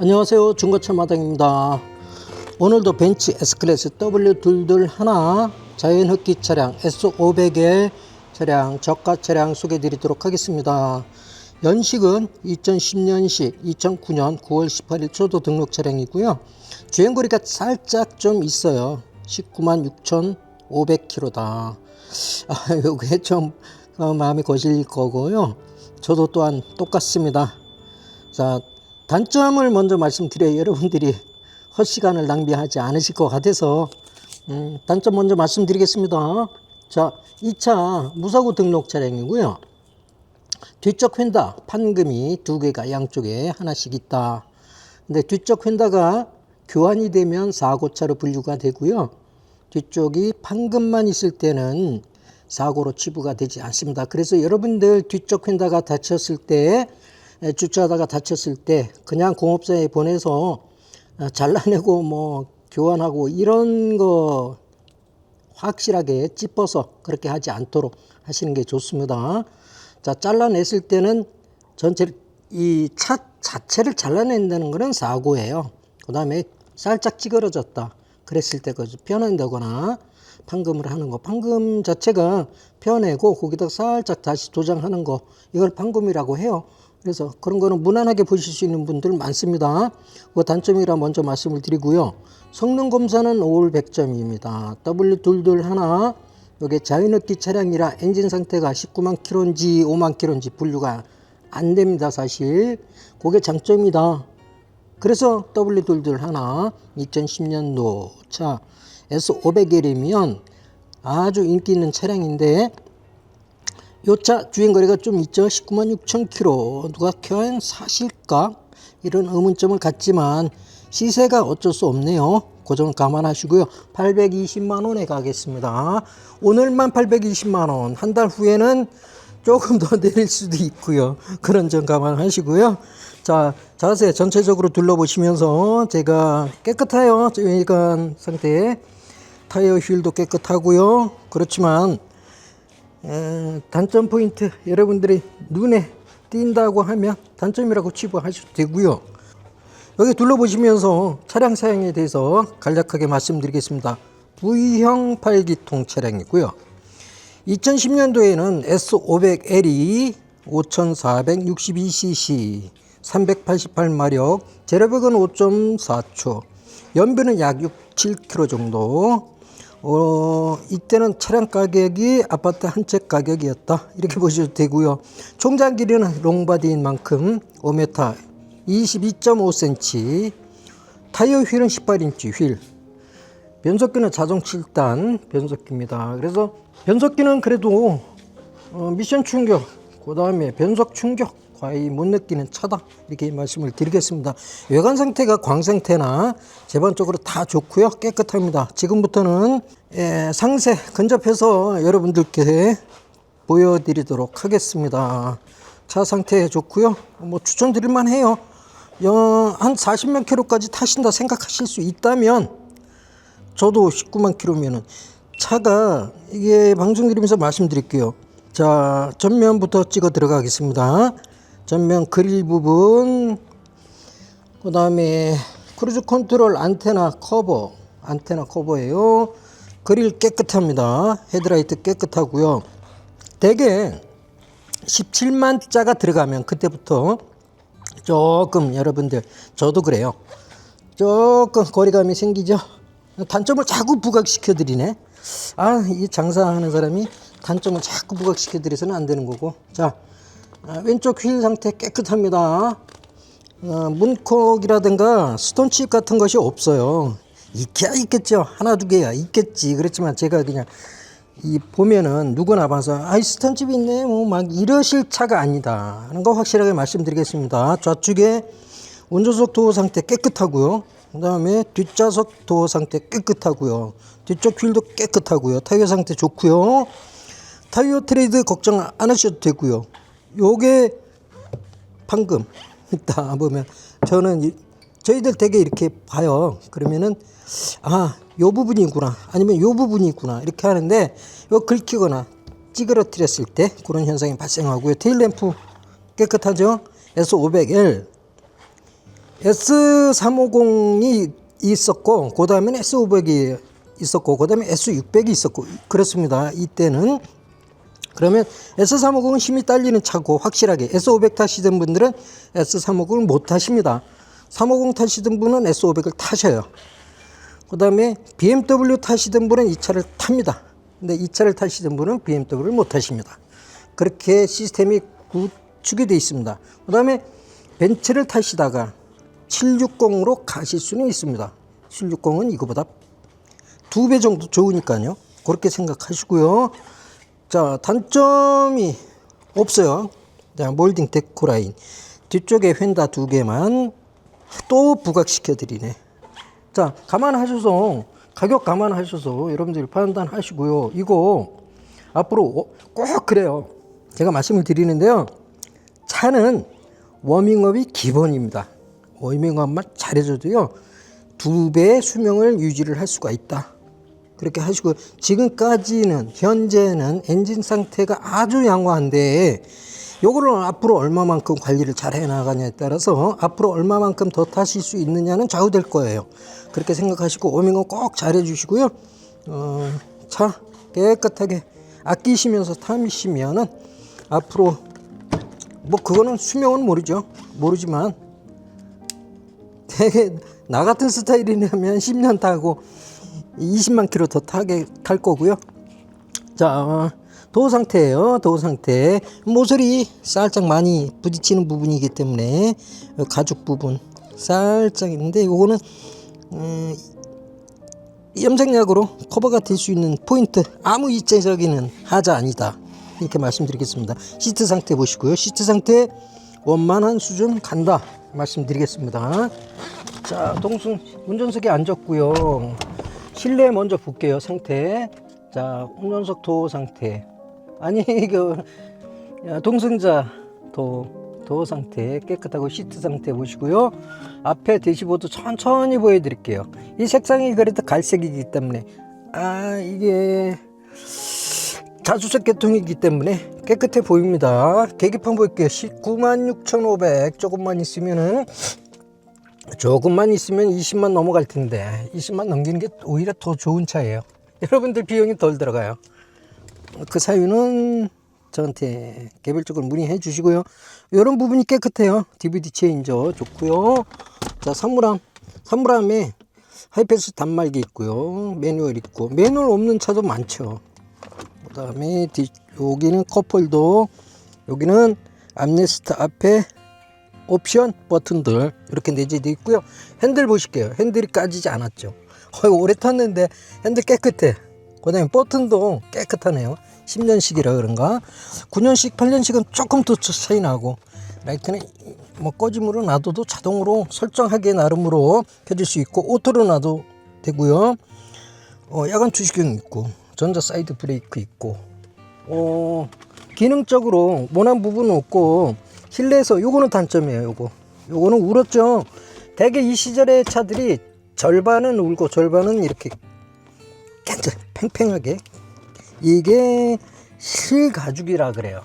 안녕하세요. 중고차 마당입니다. 오늘도 벤츠 S클래스 W22 하나 자연 흡기 차량 S500의 차량 저가 차량 소개해 드리도록 하겠습니다. 연식은 2010년식 2009년 9월 18일 초도 등록 차량이고요. 주행거리가 살짝 좀 있어요. 19만 6,500km다. 아, 요게 좀 어, 마음이 거실 거고요. 저도 또한 똑같습니다. 자 단점을 먼저 말씀드려야 여러분들이 헛시간을 낭비하지 않으실 것 같아서 음, 단점 먼저 말씀드리겠습니다. 자, 이차 무사고 등록 차량이고요. 뒤쪽 휀다 판금이 두 개가 양쪽에 하나씩 있다. 근데 뒤쪽 휀다가 교환이 되면 사고차로 분류가 되고요. 뒤쪽이 판금만 있을 때는 사고로 치부가 되지 않습니다. 그래서 여러분들 뒤쪽 휀다가 다쳤을 때 에, 주차하다가 다쳤을 때 그냥 공업사에 보내서 어, 잘라내고 뭐 교환하고 이런 거 확실하게 찝어서 그렇게 하지 않도록 하시는 게 좋습니다. 자, 잘라냈을 때는 전체 이 차 자체를 잘라낸다는 것은 사고예요. 그 다음에 살짝 찌그러졌다. 그랬을 때 그것을 펴낸다거나 판금을 하는 거. 판금 자체가 펴내고 거기다 살짝 다시 도장하는 거. 이걸 판금이라고 해요. 그래서 그런 거는 무난하게 보실 수 있는 분들 많습니다. 그 단점이라 먼저 말씀을 드리고요. 성능 검사는 5월 100점입니다. W22 하나 여기 자연흡기 차량이라 엔진 상태가 19만 킬로인지 5만 킬로인지 분류가 안 됩니다. 사실 그게 장점이다. 그래서 W22 하나 2010년도 차 S500L이면 아주 인기 있는 차량인데 요차 주행거리가 좀 있죠. 19만 6천 킬로. 누가 과연 사실까? 이런 의문점을 갖지만 시세가 어쩔 수 없네요. 그 점 감안하시고요. 820만 원에 가겠습니다. 오늘만 820만 원. 한 달 후에는 조금 더 내릴 수도 있고요. 그런 점 감안하시고요. 자, 자세 전체적으로 둘러보시면서 제가 깨끗해요. 외관 상태. 타이어 휠도 깨끗하고요. 그렇지만 에, 단점 포인트 여러분들이 눈에 띈다고 하면 단점이라고 치부하셔도 되고요. 여기 둘러보시면서 차량 사양에 대해서 간략하게 말씀드리겠습니다. V형 8기통 차량이고요. 2010년도에는 S500L이 5462cc 388마력 제로백은 5.4초 연비는 약 6, 7km 정도 어, 이때는 차량 가격이 아파트 한 채 가격이었다. 이렇게 보셔도 되고요. 총장 길이는 롱바디인 만큼 5m 22.5cm 타이어 휠은 18인치 휠 변속기는 자동 7단 변속기입니다. 그래서 변속기는 그래도 어, 미션 충격 그 다음에 변속 충격 거의 못 느끼는 차다 이렇게 말씀을 드리겠습니다. 외관 상태가 광 상태나 전반적으로 다 좋고요 깨끗합니다. 지금부터는 예, 상세 근접해서 여러분들께 보여드리도록 하겠습니다. 차 상태 좋고요. 뭐 추천드릴만 해요. 어, 한 40만 킬로까지 타신다 생각하실 수 있다면 저도 19만 킬로면은 차가 이게 방송 드리면서 말씀드릴게요. 자 전면부터 찍어 들어가겠습니다. 전면 그릴 부분 그 다음에 크루즈 컨트롤 안테나 커버 안테나 커버예요. 그릴 깨끗합니다. 헤드라이트 깨끗하고요. 대개 17만 자가 들어가면 그때부터 조금 여러분들 저도 그래요. 조금 거리감이 생기죠. 단점을 자꾸 부각시켜 드리네. 아, 이 장사하는 사람이 단점을 자꾸 부각시켜 드려서는 안 되는 거고. 자, 아, 왼쪽 휠 상태 깨끗합니다. 어, 문콕이라든가 스톤칩 같은 것이 없어요. 있기야 있겠죠. 하나 두 개야 있겠지. 그렇지만 제가 그냥 이 보면은 누구나 봐서 아이 스톤칩이 있네 뭐 막 이러실 차가 아니다 하는 거 확실하게 말씀드리겠습니다. 좌측에 운전석 도어 상태 깨끗하고요. 그 다음에 뒷좌석 도어 상태 깨끗하고요. 뒤쪽 휠도 깨끗하고요. 타이어 상태 좋고요. 타이어 트레이드 걱정 안 하셔도 되고요. 요게 방금 이따 보면 저는 이- 저희들 되게 이렇게 봐요. 그러면은 아, 요 부분이구나. 아니면 요 부분이구나. 이렇게 하는데 요 긁히거나 찌그러뜨렸을 때 그런 현상이 발생하고요. 테일 램프 깨끗하죠? S500L S350이 있었고 그 다음에는 S500이 있었고 그 다음에 S600이 있었고 그렇습니다. 이때는 그러면 S350은 힘이 딸리는 차고 확실하게 S500 타시던 분들은 S350을 못 타십니다. 350 타시던 분은 S500을 타셔요. 그 다음에 BMW 타시던 분은 이 차를 탑니다. 근데 이 차를 타시던 분은 BMW를 못 타십니다. 그렇게 시스템이 구축이 되어 있습니다. 그 다음에 벤츠를 타시다가 760으로 가실 수는 있습니다. 760은 이거보다 두 배 정도 좋으니까요. 그렇게 생각하시고요. 자, 단점이 없어요. 자, 몰딩 데코 라인. 뒤쪽에 휀다 두 개만 또 부각시켜 드리네. 자, 감안하셔서 가격 감안하셔서 여러분들이 판단하시고요. 이거 앞으로 꼭 그래요. 제가 말씀을 드리는데요. 차는 워밍업이 기본입니다. 워밍업만 잘해줘도요. 두 배의 수명을 유지를 할 수가 있다. 그렇게 하시고 지금까지는 현재는 엔진 상태가 아주 양호한데 요거를 앞으로 얼마만큼 관리를 잘 해나가냐에 따라서 앞으로 얼마만큼 더 타실 수 있느냐는 좌우될 거예요. 그렇게 생각하시고 오밍은 꼭 잘해주시고요. 어, 차 깨끗하게 아끼시면서 타시면은 앞으로 뭐 그거는 수명은 모르죠. 모르지만 되게 나 같은 스타일이라면 10년 타고 20만 킬로 더 타게 갈 거고요. 자, 도어 상태예요. 도어 상태. 모서리 살짝 많이 부딪히는 부분이기 때문에 가죽 부분 살짝 있는데 요거는 음, 염색약으로 커버가 될 수 있는 포인트 아무 이체적인 하자 아니다. 이렇게 말씀드리겠습니다. 시트 상태 보시고요. 시트 상태 원만한 수준 간다. 말씀드리겠습니다. 자, 동순 운전석에 앉았고요. 실내 먼저 볼게요. 상태. 자, 운전석 도어 상태. 아니, 그 야, 동승자 도 도어 상태 깨끗하고 시트 상태 보시고요. 앞에 대시보드 천천히 보여 드릴게요. 이 색상이 그래도 갈색이기 때문에 아 이게 자주색 계통이기 때문에 깨끗해 보입니다. 계기판 볼게요. 196,500 조금만 있으면은 조금만 있으면 20만 넘어갈 텐데 20만 넘기는 게 오히려 더 좋은 차예요. 여러분들 비용이 덜 들어가요. 그 사유는 저한테 개별적으로 문의해 주시고요. 이런 부분이 깨끗해요. DVD 체인저 좋고요. 자, 선물함. 선물함에 하이패스 단말기 있고요. 매뉴얼 있고 매뉴얼 없는 차도 많죠. 그 다음에 여기는 컵홀더 여기는 암레스트 앞에 옵션 버튼들 이렇게 내재되어 있고요. 핸들 보실게요. 핸들이 까지지 않았죠. 어, 오래 탔는데 핸들 깨끗해. 그 다음에 버튼도 깨끗하네요. 10년씩이라 그런가. 9년씩, 8년씩은 조금 더 차이 나고 라이트는 뭐 꺼짐으로 놔둬도 자동으로 설정하기에 나름으로 켜질 수 있고 오토로 놔도 되고요. 어, 야간 주시경 있고 전자 사이드 브레이크 있고 어, 기능적으로 모난 부분은 없고 실내에서 요거는 단점이에요 요거. 요거는 울었죠. 대개 이 시절의 차들이 절반은 울고 절반은 이렇게 괜찮 팽팽하게. 이게 실가죽이라 그래요.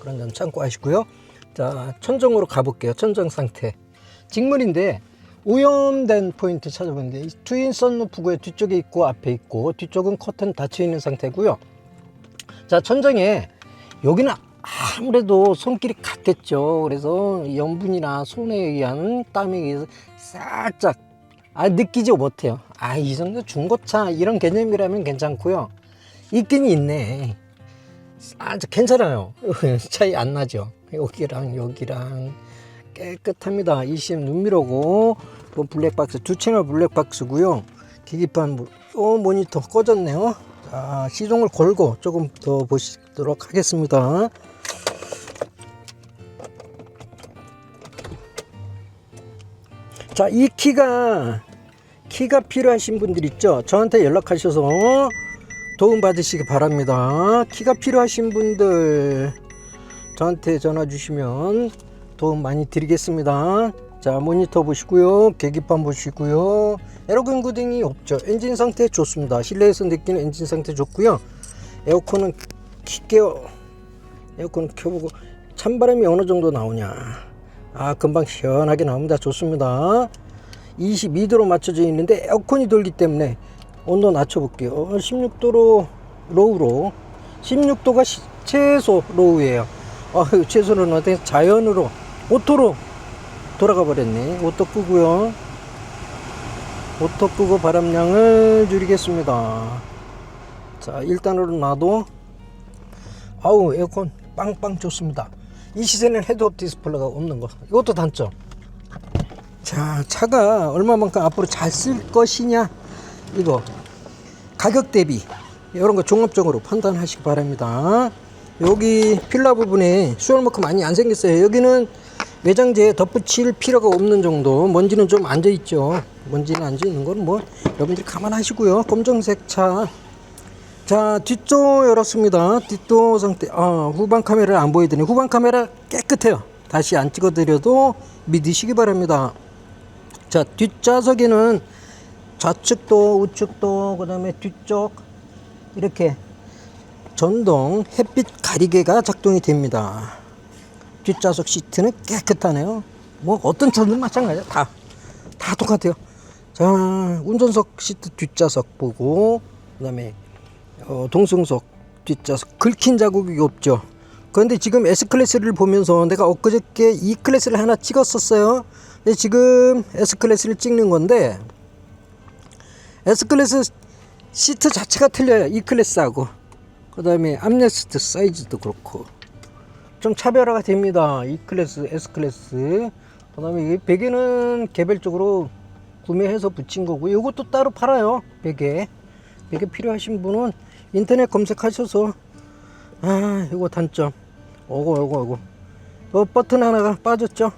그런 점 참고하시고요. 자 천정으로 가볼게요. 천정 상태. 직물인데 오염된 포인트 찾아보는데 이 트윈 썬루프고요 뒤쪽에 있고 앞에 있고 뒤쪽은 커튼 닫혀 있는 상태고요. 자 천정에 여기는 아무래도 손길이 갔겠죠. 그래서 염분이나 손에 의한 땀에 의해서 살짝 아 느끼지 못해요. 아 이 정도 중고차 이런 개념이라면 괜찮고요. 있긴 있네. 살짝 괜찮아요. 차이 안 나죠. 여기랑 여기랑 깨끗합니다. 20 눈미러고 뭐 블랙박스 두 채널 블랙박스고요. 계기판 뭐- 어, 모니터 꺼졌네요. 자 시동을 걸고 조금 더 보시도록 하겠습니다 자, 이 키가 키가 필요하신 분들 있죠? 저한테 연락하셔서 도움 받으시기 바랍니다. 키가 필요하신 분들 저한테 전화 주시면 도움 많이 드리겠습니다. 자, 모니터 보시고요. 계기판 보시고요. 에어컨 구딩이 없죠. 엔진 상태 좋습니다. 실내에서 느끼는 엔진 상태 좋고요. 에어컨은 킬게요. 에어컨 켜보고 찬바람이 어느 정도 나오냐. 아 금방 시원하게 나옵니다. 좋습니다. 22도로 맞춰져 있는데 에어컨이 돌기 때문에 온도 낮춰 볼게요. 16도로 로우로. 16도가 시- 최소 로우예요. 아 최소는 어떻게 자연으로 오토로 돌아가 버렸네. 오토 끄고요. 오토 끄고 바람량을 줄이겠습니다. 자 1단으로 놔도 아우 에어컨 빵빵 좋습니다 이 시세는 헤드업 디스플레이가 없는 거. 이것도 단점. 자 차가 얼마만큼 앞으로 잘 쓸 것이냐 이거. 가격 대비. 이런 거 종합적으로 판단하시기 바랍니다. 여기 필라 부분에 수월만큼 많이 안 생겼어요. 여기는 외장재에 덧붙일 필요가 없는 정도. 먼지는 좀 앉아 있죠. 먼지는 앉아 있는 건 뭐 여러분들이 감안하시고요. 검정색 차 자 뒷도 열었습니다. 뒷도 상태. 아 후방 카메라 안 보이더니 후방 카메라 깨끗해요. 다시 안 찍어드려도 믿으시기 바랍니다. 자 뒷좌석에는 좌측도 우측도 그 다음에 뒤쪽 이렇게 전동 햇빛 가리개가 작동이 됩니다. 뒷좌석 시트는 깨끗하네요. 뭐 어떤 차든 마찬가지야? 다 다 똑같아요. 자 운전석 시트 뒷좌석 보고 그 다음에 어, 동승석 뒷좌석 긁힌 자국이 없죠. 그런데 지금 S 클래스를 보면서 내가 엊그저께 E 클래스를 하나 찍었었어요. 지금 S 클래스를 찍는 건데 S 클래스 시트 자체가 틀려요. E 클래스하고 그 다음에 암레스트 사이즈도 그렇고 좀 차별화가 됩니다. E 클래스, S 클래스. 그 다음에 이 베개는 개별적으로 구매해서 붙인 거고 이것도 따로 팔아요. 베개. 베개 필요하신 분은 인터넷 검색하셔서 아 이거 단점. 오고 오고 오고. 어 버튼 하나가 빠졌죠.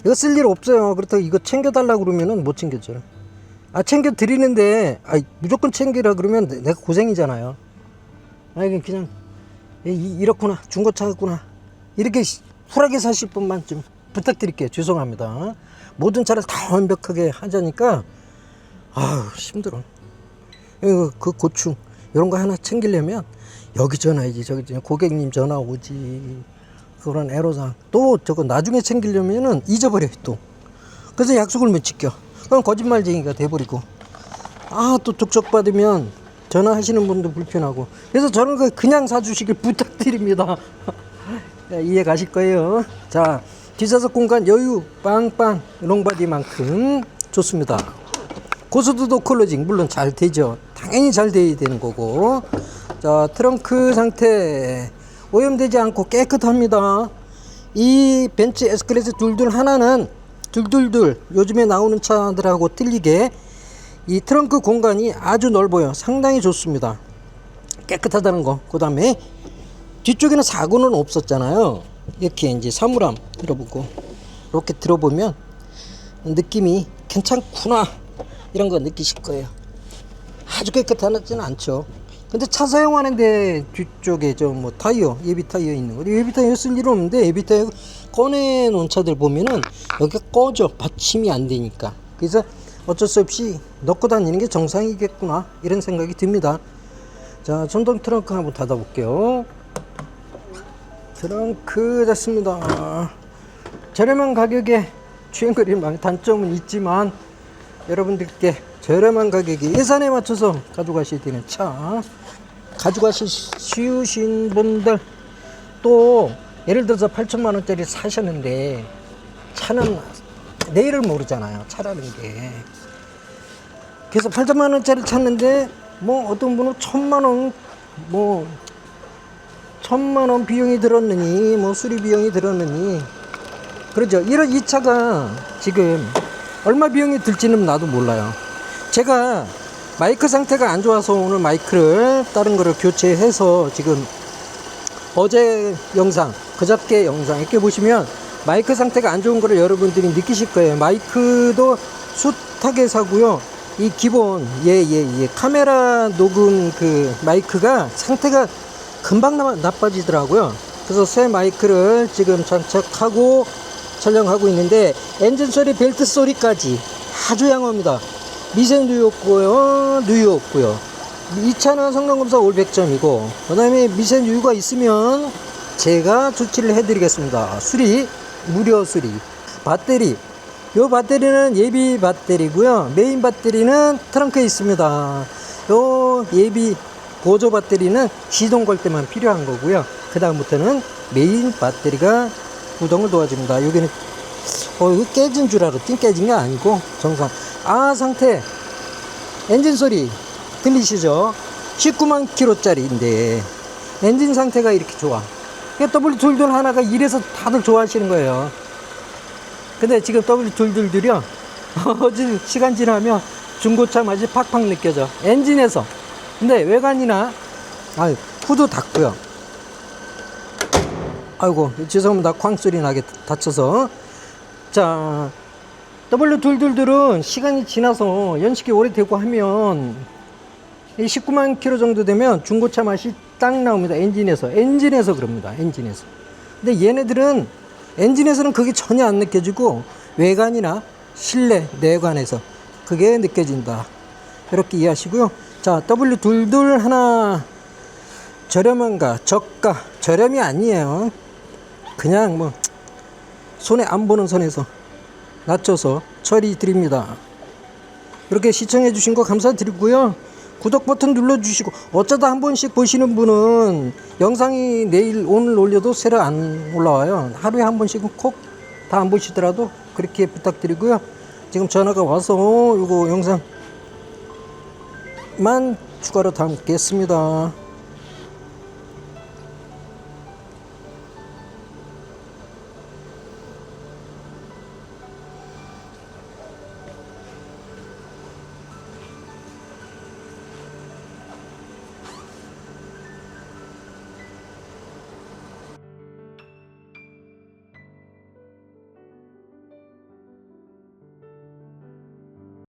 이거 쓸 일 없어요. 그렇다고 이거 챙겨 달라 그러면은 못 챙겨줘요. 아 챙겨 드리는데 아 무조건 챙기라 그러면 내- 내가 고생이잖아요. 아 이게 그냥 이- 이렇구나 중고차구나 이렇게 시- 쿨하게 사실 분만 좀 부탁드릴게요 죄송합니다 모든 차를 다 완벽하게 하자니까 아우 힘들어 이거 그 고충 이런 거 하나 챙기려면 여기 전화 이지 저기 전화, 고객님 전화 오지. 그런 애로사항 또 저거 나중에 챙기려면은 잊어버려 또. 그래서 약속을 못 지켜. 그럼 거짓말쟁이가 돼버리고. 아또 족적 받으면 전화하시는 분도 불편하고. 그래서 저는 그 그냥 사주시길 부탁드립니다. 네, 이해 가실 거예요. 자 뒷좌석 공간 여유 빵빵 롱바디만큼 좋습니다. 고수드도 클로징 물론 잘 되죠 당연히 잘 돼야 되는 거고. 자 트렁크 상태 오염되지 않고 깨끗합니다. 이 벤츠 S클래스 둘둘 하나는 둘둘둘 요즘에 나오는 차들하고 틀리게 이 트렁크 공간이 아주 넓어요. 상당히 좋습니다. 깨끗하다는 거그 다음에 뒤쪽에는 사고는 없었잖아요. 이렇게 이제 사물함 들어보고 이렇게 들어보면 느낌이 괜찮구나. 이런 거 느끼실 거예요 아주 깨끗하지는 않죠. 근데 차 사용하는데 뒤쪽에 저 뭐 타이어 예비 타이어 있는 거 예비 타이어 쓸 일은 없는데 예비 타이어 꺼내 놓은 차들 보면은 여기가 꺼져. 받침이 안 되니까. 그래서 어쩔 수 없이 넣고 다니는 게 정상이겠구나. 이런 생각이 듭니다. 자 전동 트렁크 한번 닫아 볼게요. 트렁크 닫습니다. 저렴한 가격에 주행거리 많은 단점은 있지만 여러분들께 저렴한 가격에 예산에 맞춰서 가져가셔야 되는 차 가져가시는 분들 또 예를 들어서 8천만 원짜리 사셨는데 차는 내일을 모르잖아요 차라는 게. 그래서 8천만 원짜리 찼는데 뭐 어떤 분은 천만 원뭐 천만 원 비용이 들었느니 뭐 수리 비용이 들었느니. 그러죠. 이런 이 차가 지금 얼마 비용이 들지는 나도 몰라요 제가 마이크 상태가 안 좋아서 오늘 마이크를 다른 거를 교체해서 지금 어제 영상 그저께 영상 이렇게 보시면 마이크 상태가 안 좋은 거를 여러분들이 느끼실 거예요. 마이크도 숱하게 사고요. 이 기본 예예예 카메라 녹음 그 마이크가 상태가 금방 나, 나빠지더라고요. 그래서 새 마이크를 지금 장착하고 촬영하고 있는데 엔진 소리 벨트 소리까지 아주 양호합니다 누유 없고요 누유 없고요 이 차는 성능검사 올 100점이고 그 다음에 미세 누유가 있으면 제가 조치를 해드리겠습니다 수리 무료 수리 배터리. 요 배터리는 예비 배터리고요. 메인 배터리는 트렁크에 있습니다. 요 예비 보조 배터리는 시동 걸 때만 필요한 거고요. 그 다음부터는 메인 배터리가 구동을 도와줍니다. 여기는 어 이거 깨진 줄 알았더니 깨진 게 아니고 정상. 아 상태 엔진 소리 들리시죠? 19만 킬로짜리인데 엔진 상태가 이렇게 좋아. W 둘둘 하나가 이래서 다들 좋아하시는 거예요. 근데 지금 W 둘둘들이요. 어제 시간 지나면 중고차 맛이 팍팍 느껴져. 엔진에서. 근데 외관이나 아 후드 닫고요. 아이고 죄송합니다. 쾅 소리 나게 다쳐서. 자 W 둘둘들은 시간이 지나서 연식이 오래되고 하면 이 19만 킬로 정도 되면 중고차 맛이 딱 나옵니다. 엔진에서. 엔진에서 그럽니다. 엔진에서. 근데 얘네들은 엔진에서는 그게 전혀 안 느껴지고 외관이나 실내, 내관에서 그게 느껴진다. 이렇게 이해하시고요. 자, W 둘둘 하나 저렴한가, 저가, 저렴이 아니에요. 그냥 뭐 손에 안 보는 선에서 낮춰서 처리 드립니다. 이렇게 시청해 주신 거 감사드리고요. 구독 버튼 눌러주시고 어쩌다 한 번씩 보시는 분은 영상이 내일 오늘 올려도 새로 안 올라와요. 하루에 한 번씩은 콕 다 안 보시더라도 그렇게 부탁드리고요. 지금 전화가 와서 이거 영상만 추가로 담겠습니다.